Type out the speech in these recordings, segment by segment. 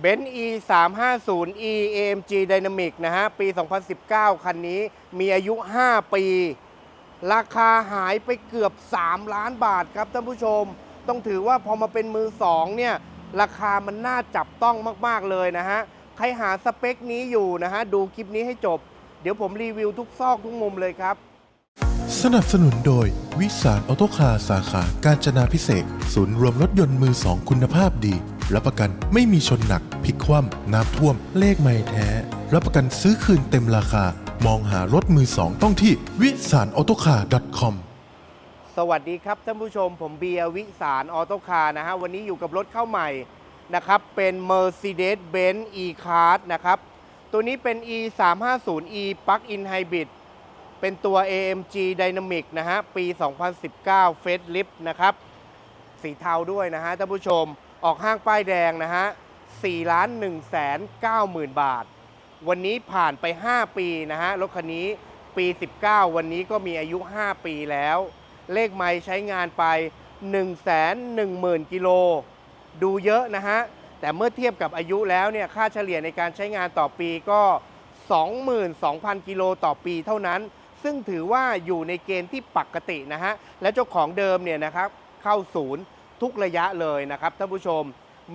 เบนซ์ e 3 5 0 e amg dynamic นะฮะ ปี 2019 คันนี้มีอายุ 5 ปี ราคาหายไปเกือบ 3 ล้านบาทครับท่านผู้ชม ต้องถือว่าพอมาเป็นมือ 2 เนี่ย ราคามันน่าจับต้องมาก ๆ เลยนะฮะ ใครหาสเปคนี้อยู่นะฮะ ดูคลิปนี้ให้จบ เดี๋ยวผมรีวิวทุกซอกทุกมุมเลยครับ สนับสนุนโดย วิสารออโตคาสาขา การจนาพิเศษ ศูนย์รวมรถยนต์มือสองคุณภาพดี รับประกันไม่มีชนหนักพลิกคว่ำน้ำท่วม เลขไม่แท้ รับประกันซื้อคืนเต็มราคา มองหารถมือสองต้องที่วิสารออโตคาร์ .com สวัสดีครับท่านผู้ชมผมเบียร์วิสารออโตคาร์นะฮะวันนี้อยู่กับรถเข้าใหม่นะครับเป็น Mercedes-Benz E-Class นะครับตัวนี้เป็น E 3 5 0 E Plug-in Hybrid เป็นตัว AMG Dynamic นะฮะปี 2019 Facelift นะครับสีเทาด้วยนะฮะท่านผู้ชม ออกห้างป้ายแดงนะฮะ4ล้าน1แสน9หมื่นบาท วันนี้ผ่านไป 5 ปีนะฮะรถคันนี้ปี 19 วันนี้ก็มีอายุ 5 ปีแล้ว เลขไม่ใช้งานไป 1 1 0 0 0 0 กิโล ดูเยอะนะฮะ แต่เมื่อเทียบกับอายุแล้วเนี่ยค่าเฉลี่ยในการใช้งานต่อปีก็ 22,000 กิโลต่อปีเท่านั้น ซึ่งถือว่าอยู่ในเกณฑ์ที่ปกตินะฮะ และเจ้าของเดิมเนี่ยนะครับเข้าศูนย์ ทุกระยะเลยนะครับท่านผู้ชม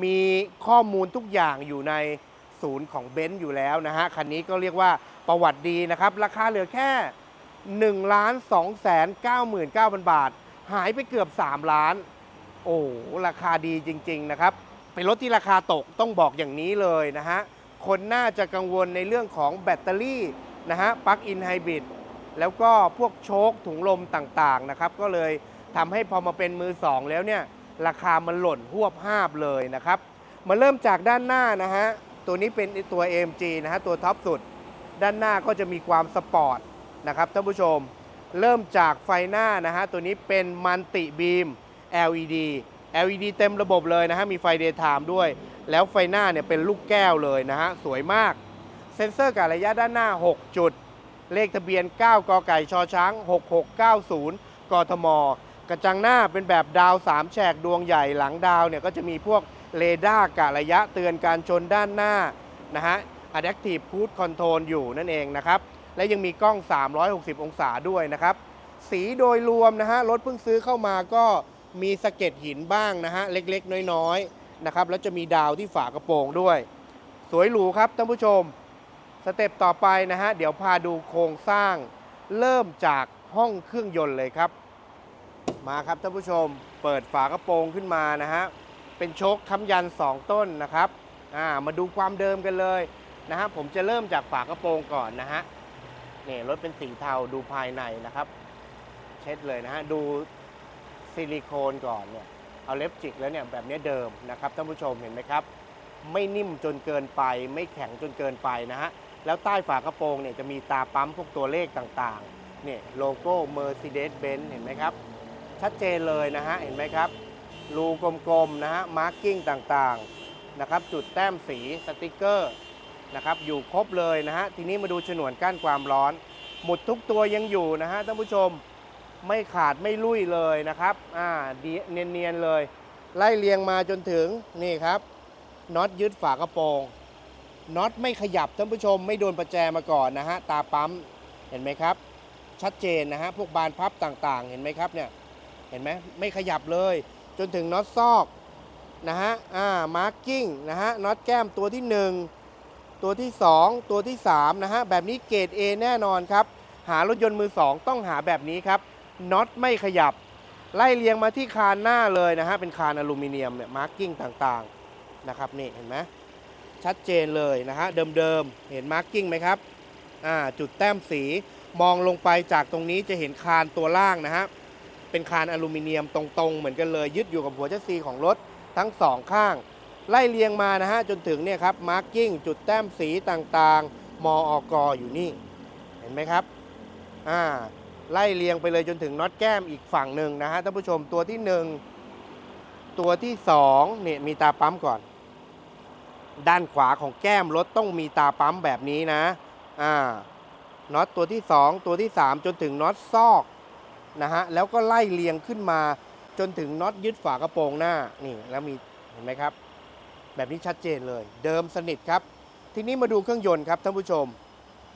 มีข้อมูลทุกอย่างอยู่ในศูนย์ของเบนซ์อยู่แล้วนะฮะคันนี้ก็เรียกว่าประวัติดีนะครับ ราคาเหลือแค่1ล้าน2แสน99,000 บาท หายไปเกือบ 3 ล้าน โอ้ราคาดีจริง ๆ นะครับ เป็นรถที่ราคาตกต้องบอกอย่างนี้เลยนะฮะ คนน่าจะกังวลในเรื่องของแบตเตอรี่นะฮะปลั๊กอินไฮบริดแล้วก็พวกโชคถุงลมต่าง ๆ นะครับ ก็เลยทำให้พอมาเป็นมือ2แล้วเนี่ย ราคามันหล่นหวบห้าบเลยนะครับ มาเริ่มจากด้านหน้านะฮะ ตัวนี้เป็นตัว AMG นะฮะ ตัวท็อปสุด ด้านหน้าก็จะมีความสปอร์ตนะครับท่านผู้ชม เริ่มจากไฟหน้านะฮะ ตัวนี้เป็นมันติบีม LED LED เต็มระบบเลยนะฮะ มีไฟ Daytime ด้วย แล้วไฟหน้าเนี่ยเป็นลูกแก้วเลยนะฮะ สวยมาก เซ็นเซอร์การระยะด้านหน้า 6 จุด เลขทะเบียน 9 กไก่ชอช้าง 6690 กทม กระจังหน้าเป็นแบบดาว 3 แฉกดวงใหญ่หลังดาวเนี่ยก็จะมีพวกเรดาร์กะระยะเตือนการชนด้านหน้านะฮะ Adaptive Cruise Control อยู่นั่นเองนะครับ และยังมีกล้อง 360 องศาด้วยนะครับ สีโดยรวมนะฮะ รถเพิ่งซื้อเข้ามาก็มีสะเก็ดหินบ้างนะฮะ เล็กๆ น้อยๆนะครับ แล้วจะมีดาวที่ฝากระโปรงด้วย สวยหรูครับท่านผู้ชม สเต็ปต่อไปนะฮะ เดี๋ยวพาดูโครงสร้าง เริ่มจากห้องเครื่องยนต์เลยครับ มาครับท่านผู้ชมเปิดฝากระโปรงขึ้นมานะฮะเป็นโชคค้ำยัน 2 ต้นนะครับอ่ามาดูความเดิมกันเลยนะฮะผมจะเริ่มจากฝากระโปรงก่อนนะฮะนี่รถเป็นสีเทาดูภายในนะครับ เช็ดเลยนะฮะดูซิลิโคนก่อนเนี่ยเอาเล็บจิกแล้วเนี่ยแบบนี้เดิมนะครับท่านผู้ชมเห็นไหมครับ ไม่นิ่มจนเกินไป ไม่แข็งจนเกินไปนะฮะแล้วใต้ฝากระโปรงเนี่ยจะมีตาปั๊มพวกตัวเลขต่างๆเนี่ยโลโก้ Mercedes-Benz เห็นไหมครับ ชัดเจนเลยนะฮะ เห็นไหมครับ รูกลมๆนะฮะ มาร์กิ้งต่างๆนะครับ จุดแต้มสีสติกเกอร์นะครับ อยู่ครบเลยนะฮะ ทีนี้มาดูฉนวนกั้นความร้อน หมุดทุกตัวยังอยู่นะฮะท่านผู้ชม ไม่ขาดไม่ลุยเลยนะครับ อ่าเนียนๆเลย ไล่เรียงมาจนถึงนี่ครับน็อตยึดฝากระโปรงน็อตไม่ขยับท่านผู้ชมไม่โดนประแจมาก่อนนะฮะตาปั๊มเห็นไหมครับ ชัดเจนนะฮะพวกบานพับต่างๆ เห็นไหมครับเนี่ย เห็นไหมไม่ขยับเลย จนถึงน็อตซอกนะฮะอ่ามาร์กิ้งนะฮะน็อตแก้มตัวที่ 1 ตัวที่ 2 ตัวที่3นะฮะแบบนี้เกรด A แน่นอนครับ หารถยนต์มือ 2 ต้องหาแบบนี้ครับน็อตไม่ขยับ ไล่เรียงมาที่คานหน้าเลยนะฮะเป็นคานอลูมิเนียมเนี่ยมาร์กิ้งต่างๆนะครับนี่เห็นไหมชัดเจนเลยนะฮะเดิมๆเห็นมาร์กิ้งไหมครับอ่าจุดแต้มสีมองลงไปจากตรงนี้จะเห็นคานตัวล่างนะฮะ เป็นคานอลูมิเนียมตรงๆ เหมือนกันเลย ยึดอยู่กับหัวแชสซีของรถทั้งสองข้าง ไล่เรียงมานะฮะจนถึงเนี่ยครับมาร์กิ้งจุดแต้มสีต่างๆ มออกอยู่นี่ เห็นไหมครับอ่าไล่เรียงไปเลยจนถึงน็อตแก้มอีกฝั่งหนึ่งนะฮะท่านผู้ชมตัวที่หนึ่งตัวที่สองเนี่ยมีตาปั๊มก่อน ด้านขวาของแก้มรถต้องมีตาปั๊มแบบนี้นะอ่าน็อตตัวที่สองตัวที่สามจนถึงน็อตซอก นะฮะแล้วก็ไล่เรียงขึ้นมาจนถึงน็อตยึดฝากระโปรงหน้านี่แล้วมีเห็นไหมครับ แบบนี้ชัดเจนเลย เดิมสนิทครับ ทีนี้มาดูเครื่องยนต์ครับท่านผู้ชม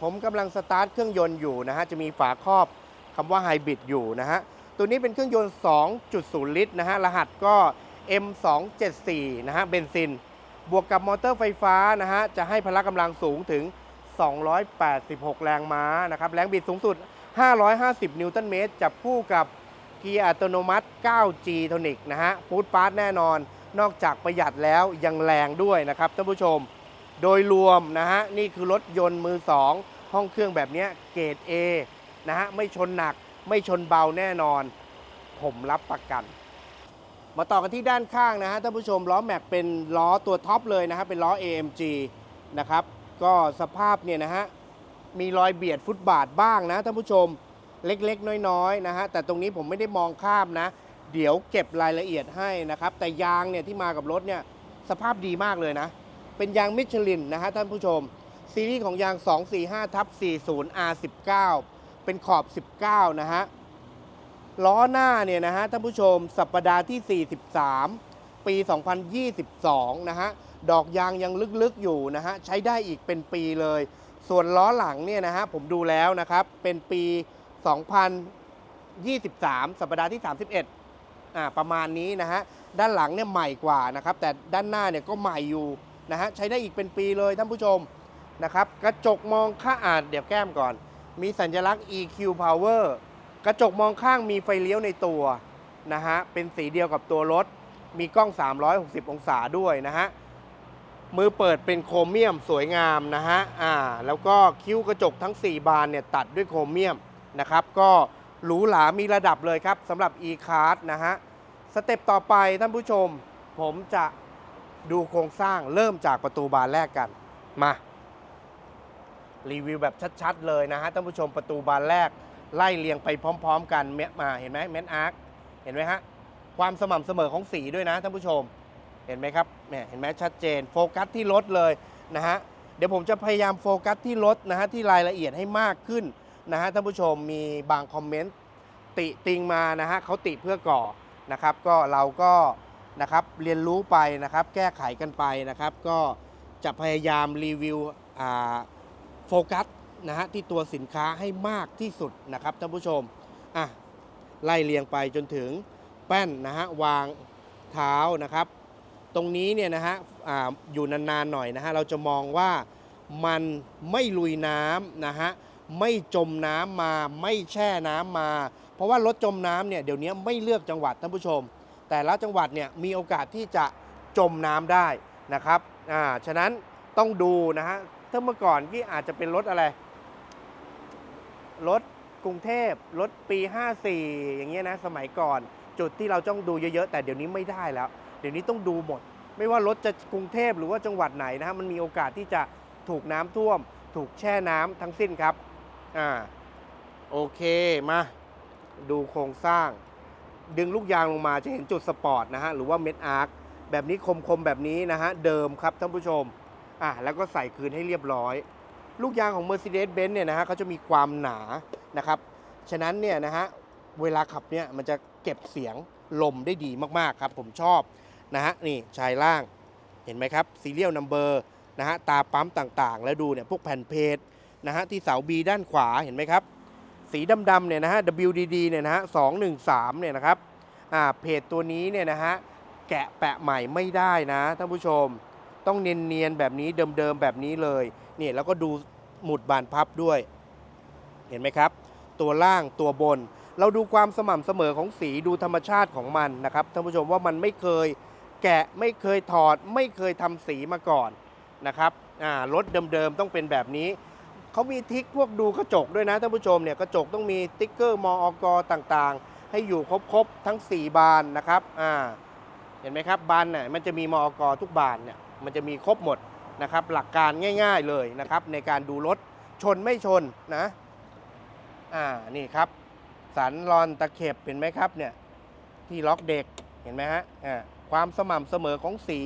ผมกำลังสตาร์ทเครื่องยนต์อยู่นะฮะจะมีฝาครอบคำว่าไฮบริดอยู่นะฮะตัวนี้เป็นเครื่องยนต์ 2.0 ลิตรนะฮะรหัสก็ M274 นะฮะเบนซิน บวกกับมอเตอร์ไฟฟ้านะฮะจะให้พละกำลังสูงถึง 286 แรงม้านะครับแรงบิดสูงสุด 550 นิวตันเมตรจับคู่กับเกียร์อัตโนมัติ 9G โทนิกนะฮะฟูดปาร์ตแน่นอน นอกจากประหยัดแล้วยังแรงด้วยนะครับท่านผู้ชม โดยรวมนะฮะนี่คือรถยนต์มือ 2 ห้องเครื่องแบบนี้เกรด A นะฮะไม่ชนหนักไม่ชนเบาแน่นอน ผมรับประกัน มาต่อกันที่ด้านข้างนะฮะท่านผู้ชมล้อแม็กเป็นล้อตัวท็อปเลยนะฮะเป็นล้อ AMG นะครับก็สภาพเนี่ยนะฮะ มีรอยเบียดฟุตบาทบ้างนะท่านผู้ชมเล็กๆ น้อยๆนะฮะแต่ตรงนี้ผมไม่ได้มองข้ามนะ เดี๋ยวเก็บรายละเอียดให้นะครับ แต่ยางเนี่ยที่มากับรถเนี่ยสภาพดีมากเลยนะ เป็นยางมิชลินนะฮะท่านผู้ชม ซีรีส์ของยาง 245ทับ40 R19 เป็นขอบ 19 นะฮะล้อหน้าเนี่ยนะฮะท่านผู้ชม สัปดาห์ที่ 43 ปี 2022 นะฮะดอกยางยังลึกๆอยู่นะฮะใช้ได้อีกเป็นปีเลย ส่วนล้อหลังเนี่ยนะฮะผมดูแล้วนะครับ เป็นปี 2023 สัปดาห์ที่ 31อ่าประมาณนี้นะฮะด้านหลังเนี่ยใหม่กว่านะครับ แต่ด้านหน้าเนี่ยก็ใหม่อยู่นะฮะใช้ได้อีกเป็นปีเลยท่านผู้ชมนะครับ กระจกมองข้างอ่านเดี๋ยวแก้มก่อน มีสัญลักษณ์ EQ Power กระจกมองข้างมีไฟเลี้ยวในตัวนะฮะเป็นสีเดียวกับตัวรถ มีกล้อง 360 องศาด้วยนะฮะ มือเปิดเป็นโครเมียมสวยงามนะฮะอ่าแล้วก็คิ้วกระจกทั้ง 4 บานเนี่ยตัดด้วยโครเมียมนะครับ ก็หรูหรามีระดับเลยครับสำหรับ e-card นะฮะสเต็ปต่อไปท่านผู้ชม ผมจะดูโครงสร้างเริ่มจากประตูบานแรกกันมารีวิวแบบชัดๆ เลยนะฮะท่านผู้ชมประตูบานแรกไล่เรียงไปพร้อม ๆ กันเมมาเห็นไหมเมนอาร์คเห็นไหมฮะความสม่ำเสมอของสีด้วยนะท่านผู้ชม เห็นไหมครับเนี่ยเห็นไหมชัดเจนโฟกัสที่รถเลยนะฮะเดี๋ยวผมจะพยายามโฟกัสที่รถนะฮะที่รายละเอียดให้มากขึ้นนะฮะท่านผู้ชมมีบางคอมเมนต์ติติงมานะฮะเขาติเพื่อก่อนะครับก็เราก็นะครับเรียนรู้ไปนะครับแก้ไขกันไปนะครับ ก็จะพยายามรีวิวโฟกัสนะฮะที่ตัวสินค้าให้มากที่สุดนะครับท่านผู้ชมอะไล่เรียงไปจนถึงแป้นนะฮะวางเท้านะครับ ตรงนี้เนี่ยนะฮะออยู่นานๆหน่อยนะฮะเราจะมองว่ามันไม่ลุยน้ำนะฮะไม่จมน้ำมาไม่แช่น้ำมา เพราะว่ารถจมน้ำเนี่ยเดี๋ยวนี้ไม่เลือกจังหวัดท่านผู้ชม แต่ละจังหวัดเนี่ยมีโอกาสที่จะจมน้ำได้นะครับอ่าฉะนั้นต้องดูนะฮะถ้าเมื่อก่อนที่อาจจะเป็นรถอะไรรถกรุงเทพรถปี 54 อย่างเงี้ยนะสมัยก่อน จุดที่เราต้องดูเยอะๆ แต่เดี๋ยวนี้ไม่ได้แล้ว เดี๋ยวนี้ต้องดูหมด ไม่ว่ารถจะกรุงเทพหรือว่าจังหวัดไหนนะฮะมันมีโอกาสที่จะถูกน้ำท่วม ถูกแช่น้ำทั้งสิ้นครับอ่าโอเคมาดูโครงสร้าง ดึงลูกยางลงมาจะเห็นจุดสปอร์ตนะฮะหรือว่าเม็ดอาร์คแบบนี้คมๆแบบนี้นะฮะเดิมครับท่านผู้ชมอะแล้วก็ใส่คืนให้เรียบร้อย ลูกยางของ Mercedes-Benz เนี่ยนะฮะเขาจะมีความหนานะครับ ฉะนั้นเนี่ยนะฮะเวลาขับเนี่ยมันจะเก็บเสียงลมได้ดีมากๆครับ ผมชอบ นะฮะนี่ชายล่างเห็นไหมครับซีเรียลนัมเบอร์นะฮะตาปั๊มต่างๆ แล้วดูเนี่ยพวกแผ่นเพจนะฮะที่เสา B ด้านขวาเห็นไหมครับ สีดำๆเนี่ยนะฮะ WDD เนี่ยนะฮะ213เนี่ยนะครับอ่าเพจตัวนี้เนี่ยนะฮะแกะแปะใหม่ไม่ได้นะท่านผู้ชม ต้องเนียนๆแบบนี้เดิมๆแบบนี้เลยเนี่ยแล้วก็ดูหมุดบานพับด้วย เห็นไหมครับ ตัวล่างตัวบน เราดูความสม่ำเสมอของสีดูธรรมชาติของมันนะครับท่านผู้ชมว่ามันไม่เคย แกะไม่เคยถอด ไม่เคยทำสีมาก่อนนะครับรถเดิมๆต้องเป็นแบบนี้เขามีทิกพวกดูกระจกด้วยนะท่านผู้ชมเนี่ยกระจกต้องมีติ๊กเกอร์มอกต่างๆ ให้อยู่ครบๆทั้ง 4 บานนะครับอ่าเห็นไหมครับบานเนี่ยมันจะมีมอกทุกบานเนี่ยมันจะมีครบหมดนะครับหลักการง่าย ๆเลยนะครับในการดูรถชนไม่ชนนะอ่านี่ครับสันรอนตะเข็บเห็นไหมครับเนี่ยที่ล็อกเด็กเห็นไหมฮะอ่า ความสม่ำเสมอของสี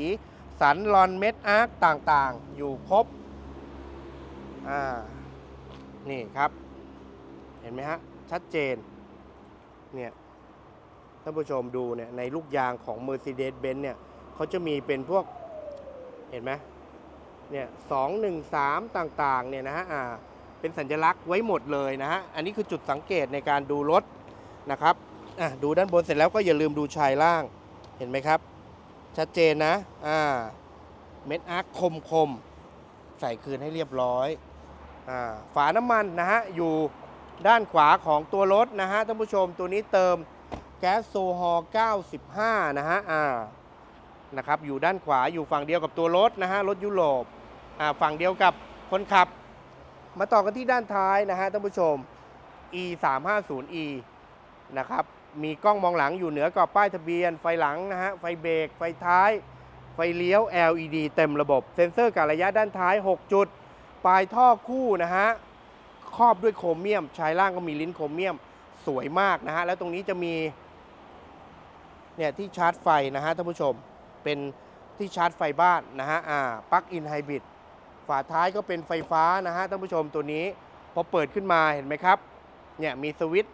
สันรอนเม็ดอาร์คต่างๆ อยู่ครบ อ่า นี่ครับ เห็นไหมฮะ ชัดเจน เนี่ย ท่านผู้ชมดูเนี่ย ในลูกยางของ Mercedes-Benz เนี่ยเขาจะมีเป็นพวก เห็นไหมเนี่ยสองหนึ่งสามต่างๆ เนี่ยนะฮะ อ่า เป็นสัญลักษณ์ไว้หมดเลยนะฮะ อันนี้คือจุดสังเกตในการดูรถนะครับ อะ ดูด้านบนเสร็จแล้วก็อย่าลืมดูชายล่าง เห็นไหมครับ ชัดเจนนะ อ่า เม็ดอาร์คคมคม ใส่คืนให้เรียบร้อย อ่า ฝาน้ำมันนะฮะ อยู่ด้านขวาของตัวรถนะฮะท่านผู้ชม ตัวนี้เติมแก๊สโซฮอล์95 นะฮะ อ่า นะครับ อยู่ด้านขวา อยู่ฝั่งเดียวกับตัวรถนะฮะ รถยุโรป อ่า ฝั่งเดียวกับคนขับ มาต่อกันที่ด้านท้ายนะฮะท่านผู้ชม e 3 5 0 e นะครับ มีกล้องมองหลังอยู่เหนือกรอบป้ายทะเบียน ไฟหลังนะฮะ ไฟเบรก ไฟท้าย ไฟเลี้ยว LED เต็มระบบ เซ็นเซอร์กะระยะด้านท้าย 6 จุด ปลายท่อคู่นะฮะ ครอบด้วยโครเมียม ชายล่างก็มีลิ้นโครเมียม สวยมากนะฮะ แล้วตรงนี้จะมี เนี่ยที่ชาร์จไฟนะฮะท่านผู้ชม เป็นที่ชาร์จไฟบ้านนะฮะ อ่า ปลั๊กอินไฮบริด ฝาท้ายก็เป็นไฟฟ้านะฮะท่านผู้ชมตัวนี้ พอเปิดขึ้นมาเห็นไหมครับ เนี่ยมีสวิตช์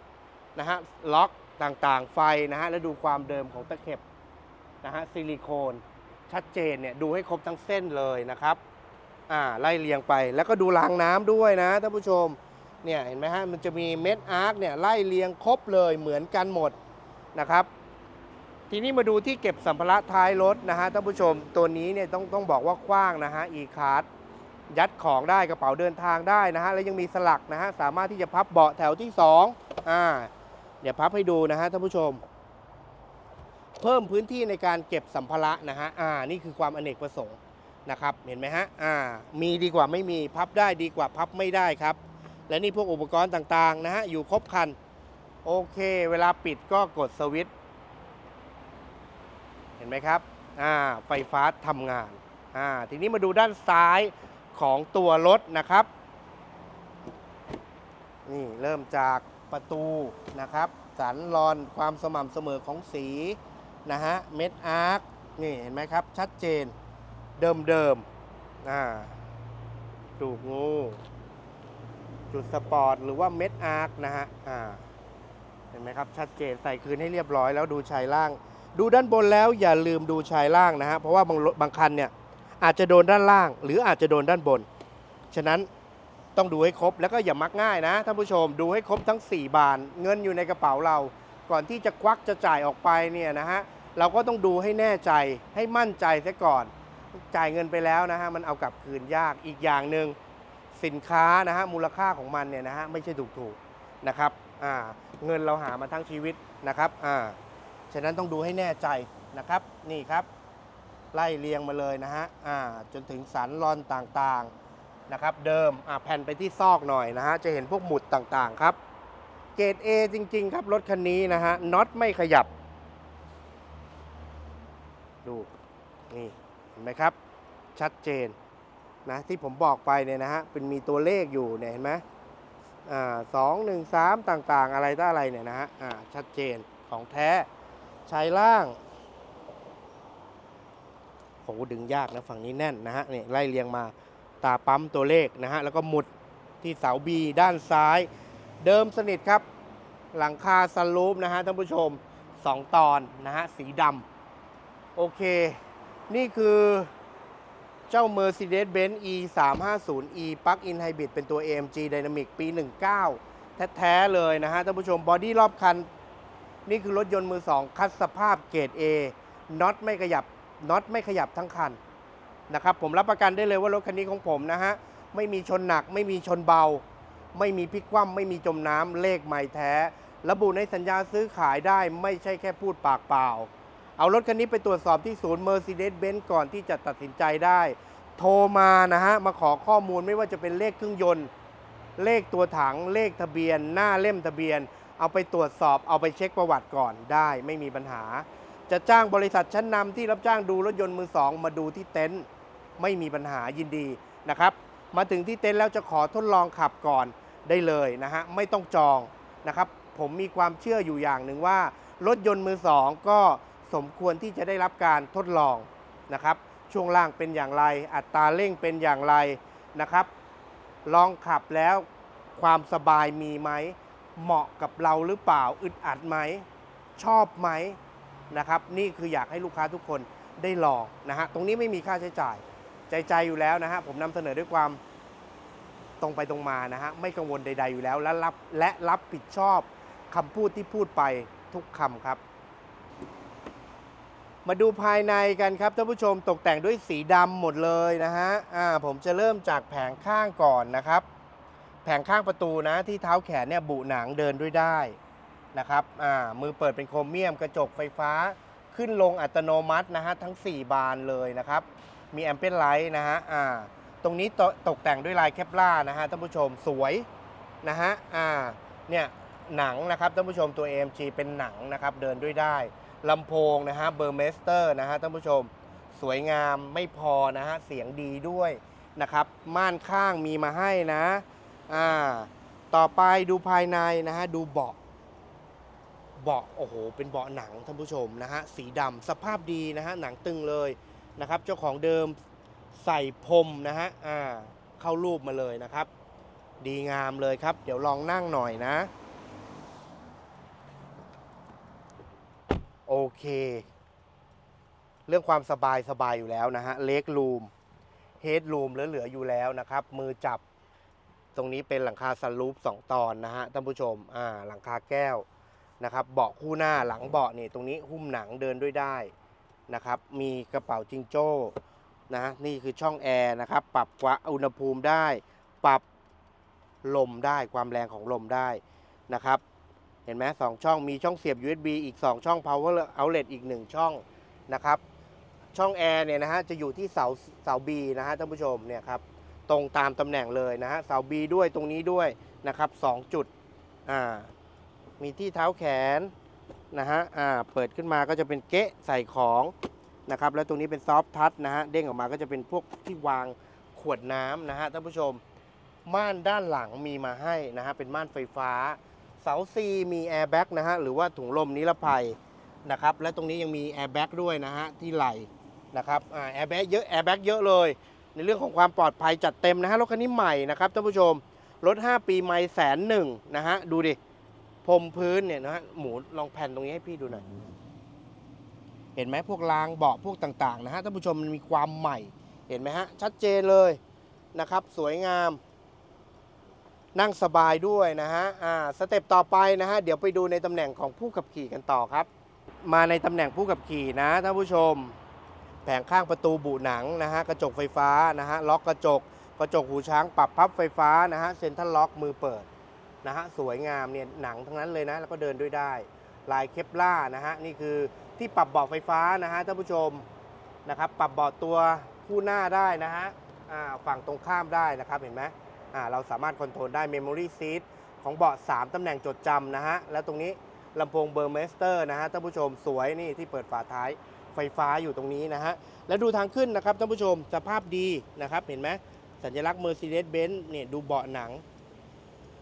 นะฮะ ล็อก ต่างๆ ไฟนะฮะ แล้วดูความเดิมของตะเข็บนะฮะซิลิโคนชัดเจนเนี่ยดูให้ครบทั้งเส้นเลยนะครับอ่าไล่เรียงไปแล้วก็ดูรางน้ำด้วยนะท่านผู้ชมเนี่ยเห็นไหมฮะมันจะมีเม็ดอาร์คเนี่ยไล่เรียงครบเลยเหมือนกันหมดนะครับ ทีนี้มาดูที่เก็บสัมภาระท้ายรถนะฮะท่านผู้ชมตัวนี้เนี่ยต้องต้องบอกว่ากว้างนะฮะ e c a r d ยัดของได้กระเป๋าเดินทางได้นะฮะแล้วยังมีสลักนะฮะสามารถที่จะพับเบาะแถวที่2อ่า เดี๋ยวพับให้ดูนะฮะท่านผู้ชม เพิ่มพื้นที่ในการเก็บสัมภาระนะฮะอ่านี่คือความอเนกประสงค์นะครับเห็นไหมฮะอ่ามีดีกว่าไม่มีพับได้ดีกว่าพับไม่ได้ครับ และนี่พวกอุปกรณ์ต่างๆนะฮะอยู่ครบครันโอเค เวลาปิดก็กดสวิตช์เห็นไหมครับอ่าไฟฟ้าทำงานอ่าทีนี้มาดูด้านซ้ายของตัวรถนะครับ นี่เริ่มจาก ประตูนะครับ สันรอนความสม่ำเสมอของสีนะฮะ เม็ดอาร์ค นี่เห็นไหมครับ ชัดเจน เดิมเดิมอ่าดูกงู จุดสปอร์ตหรือว่าเม็ดอาร์คนะฮะ อ่า เห็นไหมครับ ชัดเจน ใส่คืนให้เรียบร้อยแล้วดูชายล่าง ดูด้านบนแล้วอย่าลืมดูชายล่างนะฮะ เพราะว่าบางบางคันเนี่ยอาจจะโดนด้านล่าง หรืออาจจะโดนด้านบน ฉะนั้น ต้องดูให้ครบแล้วก็อย่ามักง่ายนะท่านผู้ชมดูให้ครบทั้ง 4 บาน เงินอยู่ในกระเป๋าเรา ก่อนที่จะควักจะจ่ายออกไปเนี่ยนะฮะเราก็ต้องดูให้แน่ใจให้มั่นใจซะก่อน จ่ายเงินไปแล้วนะฮะมันเอากลับคืนยากอีกอย่างหนึ่งสินค้านะฮะมูลค่าของมันเนี่ยนะฮะไม่ใช่ถูกๆนะครับอ่าเงินเราหามาทั้งชีวิตนะครับอ่าฉะนั้นต้องดูให้แน่ใจนะครับนี่ครับ ไล่เรียงมาเลยนะฮะอ่าจนถึงสันรอนต่างๆ นะครับเดิมแผ่นไปที่ซอกหน่อยนะฮะจะเห็นพวกหมุดต่างๆครับเกรด A จริง ๆ ครับรถคันนี้นะฮะน็อตไม่ขยับ ดูนี่เห็นไหมครับ ชัดเจนนะที่ผมบอกไปเนี่ยนะฮะเป็นมีตัวเลขอยู่เนี่ยเห็นไหมอ่าสองหนึ่งสามต่างๆ อะไรต่ออะไรเนี่ยนะฮะอ่าชัดเจนของแท้ชายล่างโหดึงยากนะฝั่งนี้แน่นนะฮะนี่ไล่เรียงมา ตาปั๊มตัวเลขนะฮะแล้วก็หมุดที่เสาบีด้านซ้าย เดิมสนิทครับ หลังคาซันรูฟนะฮะท่านผู้ชม 2 ตอนนะฮะสีดำโอเค นี่คือเจ้า Mercedes-Benz E 3 5 0 E Plug-in Hybrid เป็นตัว AMG Dynamic ปี 19 แท้ๆเลยนะฮะท่านผู้ชมบอดี้รอบคัน นี่คือรถยนต์มือสองคัดสภาพเกรด A น็อตไม่ขยับน็อตไม่ขยับทั้งคัน นะครับผมรับประกันได้เลยว่ารถคันนี้ของผมนะฮะไม่มีชนหนัก ไม่มีชนเบา ไม่มีพลิกคว่ำไม่มีจมน้ำเลขใหม่แท้ ระบุในสัญญาซื้อขายได้ไม่ใช่แค่พูดปากเปล่า เอารถคันนี้ไปตรวจสอบที่ศูนย์ Mercedes-Benz ก่อนที่จะตัดสินใจได้ โทรมานะฮะมาขอข้อมูลไม่ว่าจะเป็นเลขเครื่องยนต์เลขตัวถังเลขทะเบียน หน้าเล่มทะเบียน เอาไปตรวจสอบเอาไปเช็คประวัติก่อนได้ ไม่มีปัญหา จะจ้างบริษัทชั้นนำที่รับจ้างดูรถยนต์มือสองมาดูที่เต็นท์ไม่มีปัญหายินดีนะครับ มาถึงที่เต็นท์แล้วจะขอทดลองขับก่อนได้เลยนะฮะไม่ต้องจองนะครับ ผมมีความเชื่ออยู่อย่างหนึ่งว่า รถยนต์มือสองก็สมควรที่จะได้รับการทดลองนะครับ ช่วงล่างเป็นอย่างไร อัตราเร่งเป็นอย่างไรนะครับ ลองขับแล้วความสบายมีไหม เหมาะกับเราหรือเปล่าอึดอัดไหม ชอบไหม นะครับนี่คืออยากให้ลูกค้าทุกคนได้ลองนะฮะตรงนี้ไม่มีค่าใช้จ่าย ใจใจอยู่แล้วนะฮะผมนำเสนอด้วยความตรงไปตรงมานะฮะไม่กังวลใด ๆอยู่แล้ว และรับและรับผิดชอบคำพูดที่พูดไปทุกคำครับ มาดูภายในกันครับท่านผู้ชมตกแต่งด้วยสีดำหมดเลยนะฮะอ่าผมจะเริ่มจากแผงข้างก่อนนะครับ แผงข้างประตูนะที่เท้าแขนเนี่ยบุหนังเดินด้วยได้ นะครับมือเปิดเป็นโครเมียมกระจกไฟฟ้าขึ้นลงอัตโนมัตินะฮะทั้ง 4 บานเลยนะครับ มีแอมเปียร์ไลท์นะฮะตรงนี้ตตกแต่งด้วยลายแคปล่านะฮะท่านผู้ชมสวยนะฮะเนี่ยหนังนะครับท่านผู้ชมตัว AMG เป็นหนังนะครับเดินด้วยได้ลำโพงนะฮะเบอร์เมสเตอร์นะฮะท่านผู้ชมสวยงามไม่พอนะฮะเสียงดีด้วยนะครับม่านข้างมีมาให้นะอ่าต่อไปดูภายในนะฮะดูเบาะ เบาะโอ้โห เป็นเบาะหนังท่านผู้ชมนะฮะสีดำสภาพดีนะฮะหนังตึงเลยนะครับ เจ้าของเดิมใส่พรมนะฮะอ่าเข้ารูปมาเลยนะครับ ดีงามเลยครับ เดี๋ยวลองนั่งหน่อยนะ โอเค เรื่องความสบายสบายอยู่แล้วนะฮะเล็กรูมเฮดรูมเหลือๆอยู่แล้วนะครับ มือจับตรงนี้เป็นหลังคาสลูปสองตอนนะฮะท่านผู้ชมอ่าหลังคาแก้ว นะครับเบาะคู่หน้าหลังเบาะนี่ตรงนี้หุ้มหนังเดินด้วยได้นะครับ มีกระเป๋าจิงโจ้นะนี่คือช่องแอร์นะครับ ปรับวะอุณหภูมิได้ ปรับลมได้ความแรงของลมได้นะครับ เห็นไหมสองช่องมีช่องเสียบ USB อีก 2 ช่อง power outlet อีก 1 ช่องนะครับ ช่องแอร์เนี่ยนะฮะจะอยู่ที่เสาเสา B นะฮะท่านผู้ชมเนี่ยครับตรงตามตำแหน่งเลยนะฮะเสา B ด้วยตรงนี้ด้วยนะครับ2จุดอ่า มีที่เท้าแขนนะฮะอ่าเปิดขึ้นมาก็จะเป็นเกะใส่ของนะครับแล้วตรงนี้เป็นซอฟทัชนะฮะเด้งออกมาก็จะเป็นพวกที่วางขวดน้ำนะฮะท่านผู้ชม ม่านด้านหลังมีมาให้นะฮะเป็นม่านไฟฟ้า เสาซีมีแอร์แบ็กนะฮะหรือว่าถุงลมนิรภัยนะครับและตรงนี้ยังมีแอร์แบ็กด้วยนะฮะที่ไหลนะครับแอร์แบ็กเยอะแอร์แบ็กเยอะเลย ในเรื่องของความปลอดภัยจัดเต็มนะฮะรถคันนี้ใหม่นะครับท่านผู้ชมรถ 5 ปีไม่แสนหนึ่งนะฮะดูดิ พรมพื้นเนี่ยนะฮะหมูลองแผ่นตรงนี้ให้พี่ดูหน่อยเห็นไหมพวกรางเบาะพวกต่างๆนะฮะท่านผู้ชมมันมีความใหม่เห็นไหมฮะชัดเจนเลยนะครับ สวยงาม นั่งสบายด้วยนะฮะอ่าสเต็ปต่อไปนะฮะเดี๋ยวไปดูในตำแหน่งของผู้ขับขี่กันต่อครับ มาในตำแหน่งผู้ขับขี่นะท่านผู้ชม แผงข้างประตูบุหนังนะฮะกระจกไฟฟ้านะฮะล็อกกระจก กระจกหูช้างปรับพับไฟฟ้านะฮะเซ็นทรัลล็อกมือเปิด นะฮะสวยงามเนี่ยหนังทั้งนั้นเลยนะ แล้วก็เดินด้วยได้ ลายเคปล่านะฮะนี่คือที่ปรับเบาะไฟฟ้านะฮะท่านผู้ชมนะครับปรับเบาะตัวคู่หน้าได้นะฮะฝั่งตรงข้ามได้นะครับเห็นไหมเราสามารถคอนโทรลได้ Memory Seat ของเบาะ 3 ตำแหน่งจดจำนะฮะ แล้วตรงนี้ลำโพงเบอร์เมสเตอร์นะฮะท่านผู้ชมสวยนี่ที่เปิดฝาท้ายไฟฟ้าอยู่ตรงนี้นะฮะ แล้วดูทางขึ้นนะครับท่านผู้ชมสภาพดีนะครับ เห็นไหมสัญลักษณ์ Mercedes-Benz เนี่ยดูเบาะหนัง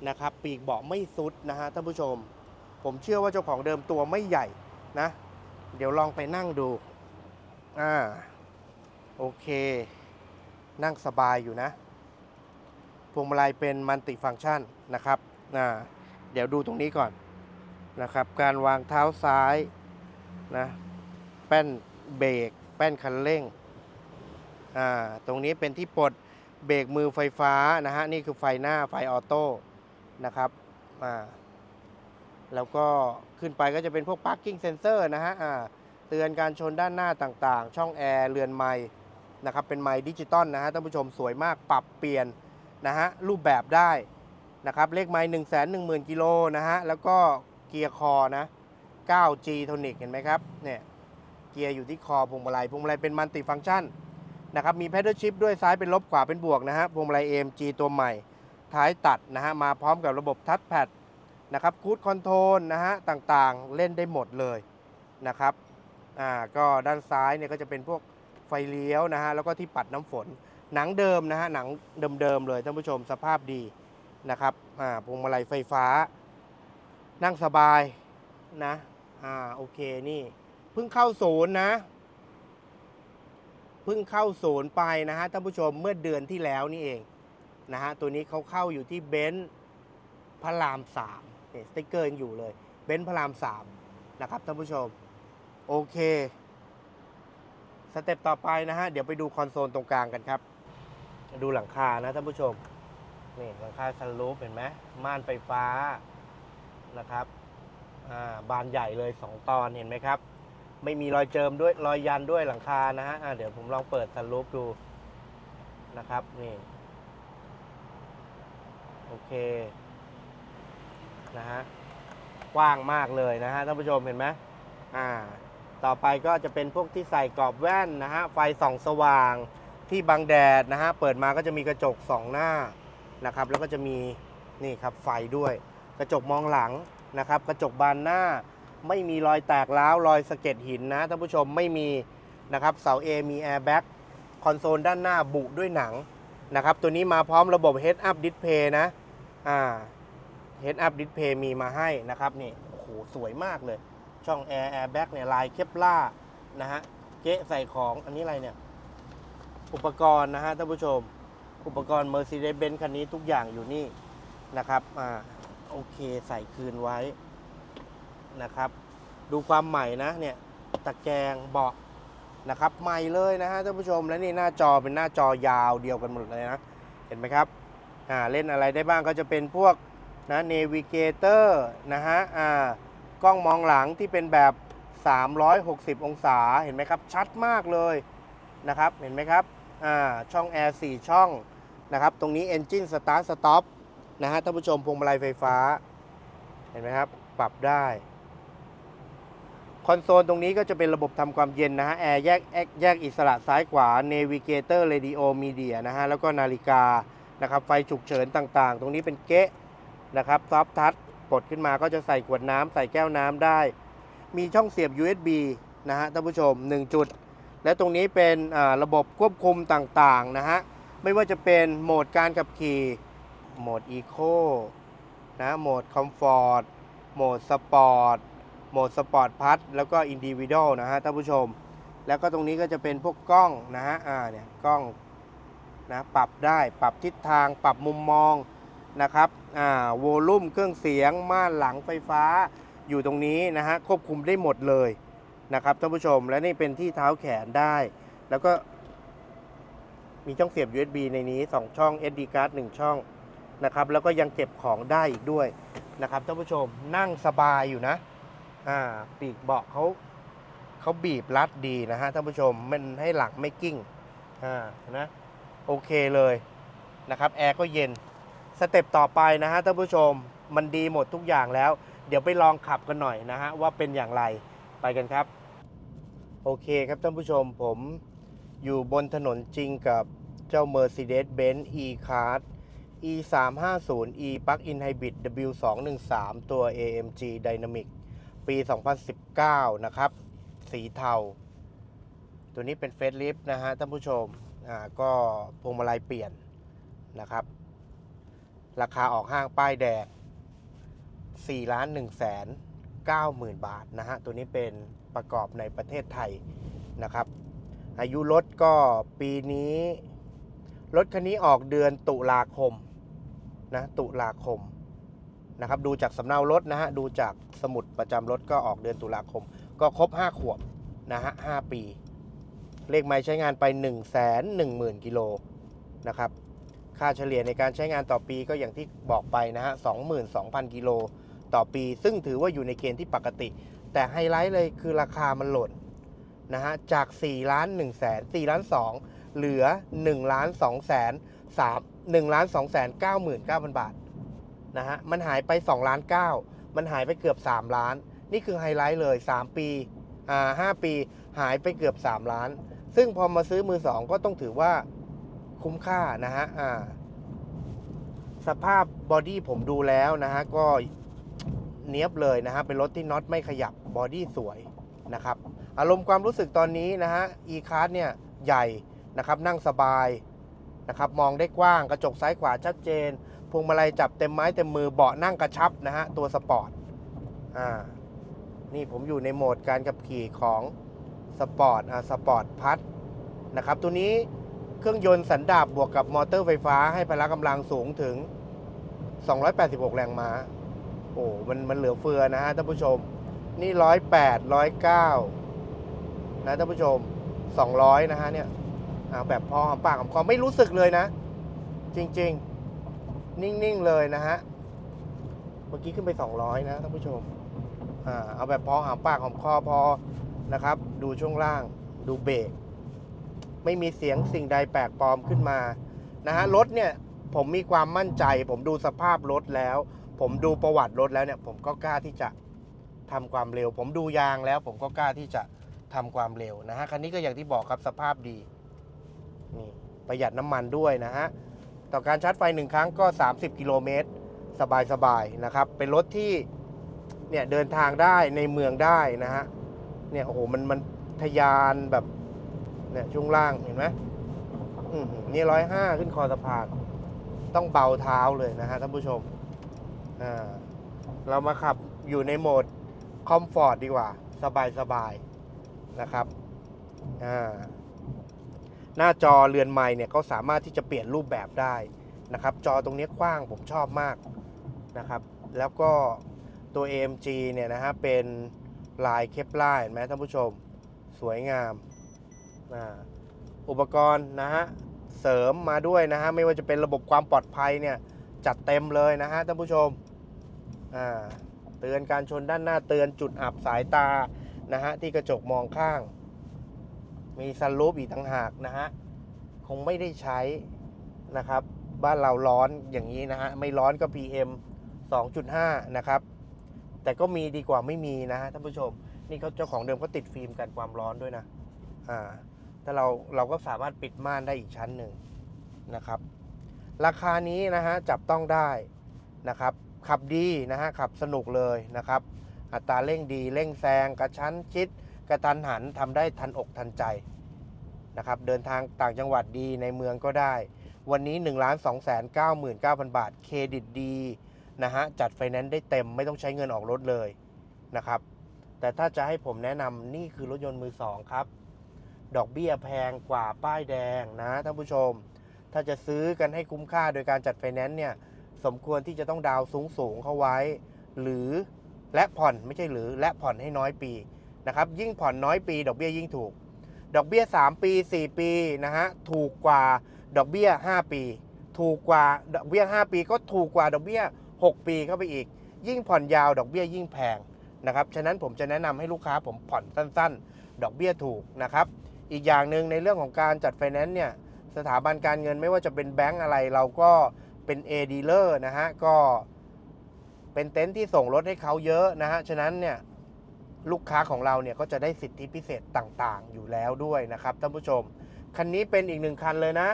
นะครับปีกเบาะไม่ซุดนะฮะท่านผู้ชม ผมเชื่อว่าเจ้าของเดิมตัวไม่ใหญ่นะ เดี๋ยวลองไปนั่งดูอ่าโอเค นั่งสบายอยู่นะพวงมาลัยเป็นมัลติฟังชันนะครับอ่าเดี๋ยวดูตรงนี้ก่อนนะครับ การวางเท้าซ้ายนะแป้นเบรกแป้นคันเร่งอ่าตรงนี้เป็นที่ปลดเบรกมือไฟฟ้านะฮะนี่คือไฟหน้าไฟออโต้ นะครับอ่าแล้วก็ขึ้นไปก็จะเป็นพวก parking sensor นะฮะอ่าเตือนการชนด้านหน้าต่างๆ ช่องแอร์เรือนไม้นะครับเป็นไม้ดิจิตอลนะฮะท่านผู้ชมสวยมากปรับเปลี่ยนนะฮะรูปแบบได้นะครับเลขไม้1 1 0 0 0 0กิโลนะฮะแล้วก็เกียร์คอนะ 9G โทนิกเห็นไหมครับเนี่ยเกียร์อยู่ที่คอพวงมาลัยพวงมาลัยเป็นมัลติฟัง c t ชันนะครับมี pedal shift ด้วยซ้ายเป็นลบขวาเป็นบวกนะฮะพวงมาลัย AMG ตัวใหม่ ท้ายตัดนะฮะมาพร้อมกับระบบทัชแพดนะครับคูดคอนโทรลนะฮะต่างๆ เล่นได้หมดเลยนะครับอ่าก็ด้านซ้ายเนี่ยก็จะเป็นพวกไฟเลี้ยวนะฮะแล้วก็ที่ปัดน้ำฝน หนังเดิมนะฮะหนังเดิมๆเลยท่านผู้ชมสภาพดีนะครับอ่าพวงมาลัยไฟฟ้า นั่งสบายนะอ่าโอเคนี่เพิ่งเข้าศูนย์นะเพิ่งเข้าศูนย์ไปนะฮะท่านผู้ชมเมื่อเดือนที่แล้วนี่เอง นะฮะตัวนี้เขาเข้าอยู่ที่เบนซ์พระรามสามเนี่ยสติ๊กเกอร์ยังอยู่เลยเบนซ์พระรามสามนะครับท่านผู้ชม โอเค สเต็ปต่อไปนะฮะ เดี๋ยวไปดูคอนโซลตรงกลางกันครับ ดูหลังคานะท่านผู้ชมนี่หลังคาซันรูฟเห็นไหมม่านไฟฟ้านะครับอ่าบานใหญ่เลยสองตอนเห็นไหมครับ ไม่มีรอยเจิมด้วยรอยยันด้วยหลังคานะฮะเดี๋ยวผมลองเปิดซันรูฟดูนะครับนี่ โอเคนะฮะกว้างมากเลยนะฮะท่านผู้ชมเห็นไหมอ่า ต่อไปก็จะเป็นพวกที่ใส่กรอบแว่นนะฮะไฟส่องสว่างที่บังแดดนะฮะเปิดมาก็จะมีกระจกสองหน้านะครับ แล้วก็จะมีนี่ครับไฟด้วย กระจกมองหลังนะครับ กระจกบานหน้าไม่มีรอยแตกร้าวรอยสะเก็ดหินนะท่านผู้ชมไม่มีนะครับเสา A มีแอร์แบ็กคอนโซลด้านหน้าบุด้วยหนังนะครับ ตัวนี้มาพร้อมระบบ Head Up Display นะ อ่า Head Up Display มีมาให้นะครับนี่โอ้โหสวยมากเลย ช่องแอร์แอร์แบ็กเนี่ยลายเคปล่านะฮะเก๊ะใส่ของอันนี้อะไรเนี่ย อุปกรณ์นะฮะท่านผู้ชม อุปกรณ์ Mercedes-Benz คันนี้ทุกอย่างอยู่นี่นะครับอ่าโอเคใส่คืนไว้นะครับ ดูความใหม่นะเนี่ยตะแกรงเบาะนะครับใหม่เลยนะฮะท่านผู้ชมและนี่หน้าจอเป็นหน้าจอยาวเดียวกันหมดเลยนะ เห็นไหมครับ อ่าเล่นอะไรได้บ้างก็จะเป็นพวกนะเนวิเกเตอร์นะฮะอ่ากล้องมองหลังที่เป็นแบบ 360 องศาเห็นไหมครับ ชัดมากเลยนะครับเห็นไหมครับอ่าช่องแอร์4ช่องนะครับตรงนี้ Engine Start Stop นะฮะท่านผู้ชมพวงมาลัยไฟฟ้า เห็นไหมครับ ปรับได้ คอนโซลตรงนี้ก็จะเป็นระบบทำความเย็นนะฮะแอร์แยกแยกแยกอิสระซ้ายขวา Navigator Radio Media นะฮะแล้วก็นาฬิกา นะครับไฟฉุกเฉินต่างๆ ตรงนี้เป็นเก๊ะนะครับซอฟทัชกดขึ้นมาก็จะใส่ขวดน้ำใส่แก้วน้ำได้ มีช่องเสียบ USB นะฮะท่านผู้ชม 1 จุด และตรงนี้เป็นระบบควบคุมต่างๆนะฮะไม่ว่าจะเป็นโหมดการขับขี่โหมด Eco นะโหมด Comfort โหมด Sport โหมด Sport Plus แล้วก็ Individual นะฮะท่านผู้ชม แล้วก็ตรงนี้ก็จะเป็นพวกกล้องนะฮะอ่าเนี่ยกล้อง นะปรับได้ปรับทิศทาง ปรับมุมมองนะครับอ่าโวลูมเครื่องเสียง ม่านหลังไฟฟ้าอยู่ตรงนี้นะฮะควบคุมได้หมดเลยนะครับท่านผู้ชมและนี่เป็นที่เท้าแขนได้ แล้วก็มีช่องเสียบ USB ในนี้ 2 ช่อง SD card 1 ช่องนะครับแล้วก็ยังเก็บของได้อีกด้วยนะครับท่านผู้ชมนั่งสบายอยู่นะอ่าปีกเบาะเขาเขาบีบรัดดีนะฮะท่านผู้ชมมันให้หลังไม่กิ้งอ่านะ โอเคเลยนะครับแอร์ก็เย็นสเต็ปต่อไปนะฮะท่านผู้ชมมันดีหมดทุกอย่างแล้ว เดี๋ยวไปลองขับกันหน่อยนะฮะว่าเป็นอย่างไรไปกันครับ โอเคครับท่านผู้ชมผมอยู่บนถนนจริงกับเจ้า Mercedes-Benz E-Class E 3 5 0 E Plug-in Hybrid W 2 1 3ตัว AMG Dynamic ปี 2019 นะครับ สีเทา ตัวนี้เป็นเฟสลิฟต์นะฮะท่านผู้ชม ก็พวงมาลัยเปลี่ยนนะครับ ราคาออกห้างป้ายแดง4ล้าน1แสน9หมื่นบาทนะฮะ ตัวนี้เป็นประกอบในประเทศไทยนะครับ อายุรถก็ปีนี้ รถคันนี้ออกเดือนตุลาคมนะตุลาคมนะครับ ดูจากสำเนารถนะฮะ ดูจากสมุดประจำรถก็ออกเดือนตุลาคม ก็ครบ 5 ขวบนะฮะ 5 ปี เลขไม้ใช้งานไป 1 1 0 0 0 0 กิโลนะครับ ค่าเฉลี่ยในการใช้งานต่อปีก็อย่างที่บอกไปนะฮะ 22,000 กิโลต่อปี ซึ่งถือว่าอยู่ในเกณฑ์ที่ปกติ แต่ไฮไลท์เลยคือราคามันหล่นนะฮะ จาก 4 ล้าน1แสน4ล้าน2เหลือ 1 ล้าน2แสน3 1ล้าน2แสน99,000บาทนะฮะ มันหายไป2ล้าน9มันหายไปเกือบ 3 ล้าน นี่คือไฮไลท์เลย 3 ปีอ่า5ปีหายไปเกือบ 3 ล้าน ซึ่งพอมาซื้อมือ2ก็ต้องถือว่าคุ้มค่านะฮะอ่า สภาพบอดี้ผมดูแล้วนะฮะก็เนี้ยบเลยนะฮะเป็นรถที่น็อตไม่ขยับบอดี้สวยนะครับ อารมณ์ความรู้สึกตอนนี้นะฮะ e-card เนี่ยใหญ่นะครับ นั่งสบายนะครับ มองได้กว้างกระจกซ้ายขวาชัดเจนพวงมาลัยจับเต็มไม้เต็มมือเบาะนั่งกระชับนะฮะตัวสปอร์ตอ่านี่ผมอยู่ในโหมดการขับขี่ของ สปอร์ตอ่าสปอร์ตพัทนะครับ ตัวนี้เครื่องยนต์สันดาบบวกกับมอเตอร์ไฟฟ้าให้พละกำลังสูงถึง 286 แรงม้า โอ้มันมันเหลือเฟือนะฮะท่านผู้ชม นี่ร้อยแปดร้อยเก้านะท่านผู้ชมสองร้อยนะฮะเนี่ยอ่าแบบพอหอมปากหอมคอไม่รู้สึกเลยนะ จริง ๆ นิ่ง ๆ เลยนะฮะ เมื่อกี้ขึ้นไป 200 นะท่านผู้ชมอ่าเอาแบบพอหอมปากหอมคอพอ นะครับ ดูช่วงล่าง ดูเบรกไม่มีเสียงสิ่งใดแปลกปลอมขึ้นมานะฮะรถเนี่ยผมมีความมั่นใจ ผมดูสภาพรถแล้ว ผมดูประวัติรถแล้วเนี่ย ผมก็กล้าที่จะทำความเร็ว ผมดูยางแล้ว ผมก็กล้าที่จะทำความเร็วนะฮะคันนี้ก็อย่างที่บอกครับสภาพดีนี่ประหยัดน้ำมันด้วยนะฮะต่อการชาร์จไฟหนึ่งครั้งก็ 30 กิโลเมตร สบายๆนะครับ เป็นรถที่เนี่ยเดินทางได้ในเมืองได้นะฮะ เนี่ยโอ้โหมันมันทะยานแบบเนี่ยช่วงล่างเห็นไหมอืมนี่ร้อยห้าขึ้นคอสะพาน ต้องเบาเท้าเลยนะฮะท่านผู้ชมอ่าเรามาขับอยู่ในโหมดคอมฟอร์ตดีกว่า สบายๆนะครับอ่าหน้าจอเรือนไม้เนี่ยเขาสามารถที่จะเปลี่ยนรูปแบบได้นะครับ จอตรงนี้กว้างผมชอบมากนะครับ แล้วก็ตัว AMG เนี่ยนะฮะเป็น ลายเคปลาเห็นไหมท่านผู้ชม สวยงามอุปกรณ์นะฮะเสริมมาด้วยนะฮะไม่ว่าจะเป็นระบบความปลอดภัยเนี่ยจัดเต็มเลยนะฮะท่านผู้ชมเตือนการชนด้านหน้าเตือนจุดอับสายตานะฮะที่กระจกมองข้าง มีซันรูปอีกต่างหากนะฮะคงไม่ได้ใช้นะครับ บ้านเราร้อนอย่างนี้นะฮะไม่ร้อนก็ PM 2.5 นะครับ แต่ก็มีดีกว่าไม่มีนะฮะท่านผู้ชม นี่เขาเจ้าของเดิมเขาติดฟิล์มกันความร้อนด้วยนะอ่าแต่เราเราก็สามารถปิดม่านได้อีกชั้นหนึ่งนะครับ ราคานี้นะฮะจับต้องได้นะครับ ขับดีนะฮะขับสนุกเลยนะครับ อัตราเร่งดีเร่งแซงกระชั้นชิดกระทันหันทำได้ทันอกทันใจนะครับ เดินทางต่างจังหวัดดีในเมืองก็ได้ วันนี้ 1 2 9 9 0 0 0 บาท เครดิตดี นะฮะจัดไฟแนนซ์ได้เต็มไม่ต้องใช้เงินออกรถเลยนะครับ แต่ถ้าจะให้ผมแนะนำนี่คือรถยนต์มือสองครับ ดอกเบี้ยแพงกว่าป้ายแดงนะท่านผู้ชม ถ้าจะซื้อกันให้คุ้มค่าโดยการจัดไฟแนนซ์เนี่ยสมควรที่จะต้องดาวน์สูงเข้าไว้ หรือและผ่อนไม่ใช่หรือและผ่อนให้น้อยปีนะครับยิ่งผ่อนน้อยปี ดอกเบี้ยยิ่งถูก ดอกเบี้ย 3 ปี 4 ปีนะฮะถูกกว่าดอกเบี้ย 5 ปี ถูกกว่าดอกเบี้ย 5 ปีก็ถูกกว่าดอกเบี้ย 6 ปีเข้าไปอีก ยิ่งผ่อนยาวดอกเบี้ยยิ่งแพงนะครับ ฉะนั้นผมจะแนะนำให้ลูกค้าผมผ่อนสั้น ๆ ดอกเบี้ยถูกนะครับ อีกอย่างหนึ่งในเรื่องของการจัดไฟแนนซ์เนี่ย สถาบันการเงินไม่ว่าจะเป็นแบงก์อะไรเราก็เป็น A dealer นะฮะ ก็เป็นเต็นท์ที่ส่งรถให้เขาเยอะนะฮะ ฉะนั้นเนี่ยลูกค้าของเราเนี่ยก็จะได้สิทธิพิเศษต่างๆ อยู่แล้วด้วยนะครับท่านผู้ชม คันนี้เป็นอีกหนึ่งคันเลยนะ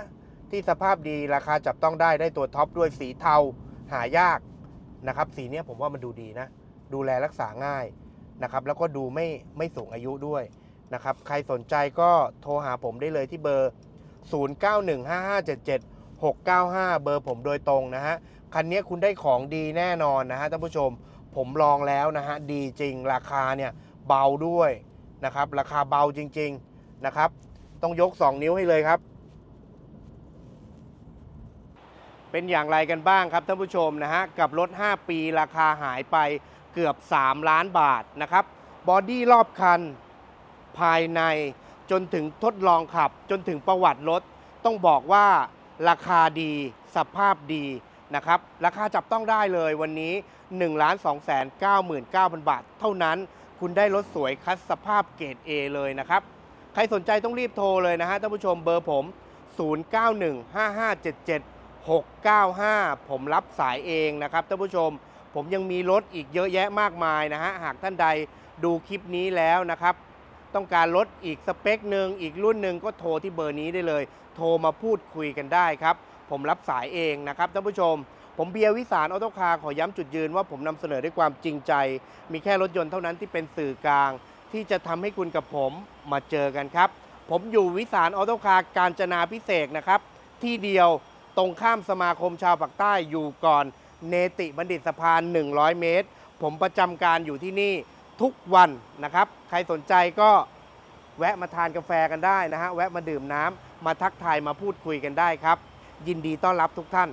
ที่สภาพดีราคาจับต้องได้ได้ตัวท็อปด้วยสีเทาหายาก นะครับสีเนี้ยผมว่ามันดูดีนะ ดูแลรักษาง่ายนะครับ แล้วก็ดูไม่ไม่สูงอายุด้วยนะครับ ใครสนใจก็โทรหาผมได้เลยที่เบอร์ 0915577695 เบอร์ผมโดยตรงนะฮะ คันนี้คุณได้ของดีแน่นอนนะฮะท่านผู้ชม ผมลองแล้วนะฮะ ดีจริง ราคาเนี่ยเบาด้วยนะครับ ราคาเบาจริง ๆนะครับ ต้องยก 2 นิ้วให้เลยครับ เป็นอย่างไรกันบ้างครับท่านผู้ชมนะฮะกับรถ 5 ปีราคาหายไปเกือบ 3 ล้านบาทนะครับบอดี้รอบคัน ภายในจนถึงทดลองขับ จนถึงประวัติรถ ต้องบอกว่าราคาดีสภาพดีนะครับราคาจับต้องได้เลยวันนี้ 1 2 9 9 9 0 0 บาท เท่านั้นคุณได้รถสวยคัดสภาพเกรด A เลยนะครับ ใครสนใจต้องรีบโทรเลยนะฮะท่านผู้ชมเบอร์ผม 695 ผมรับสายเองนะครับท่านผู้ชม ผมยังมีรถอีกเยอะแยะมากมายนะฮะ หากท่านใดดูคลิปนี้แล้วนะครับ ต้องการรถอีกสเปคหนึ่งอีกรุ่นหนึ่งก็โทรที่เบอร์นี้ได้เลย โทรมาพูดคุยกันได้ครับ ผมรับสายเองนะครับท่านผู้ชม ผมเบียร์วิสารออโตคาร์ขอย้ำจุดยืนว่าผมนำเสนอด้วยความจริงใจ มีแค่รถยนต์เท่านั้นที่เป็นสื่อกลาง ที่จะทำให้คุณกับผมมาเจอกันครับ ผมอยู่วิสารออโตคาร์การจนาพิเศษนะครับที่เดียว ตรงข้ามสมาคมชาวปากใต้อยู่ก่อนเนติบัณฑิตสะพาน 100 เมตร ผมประจำการอยู่ที่นี่ทุกวันนะครับ ใครสนใจก็แวะมาทานกาแฟกันได้นะฮะ แวะมาดื่มน้ำมาทักทายมาพูดคุยกันได้ครับ ยินดีต้อนรับทุกท่าน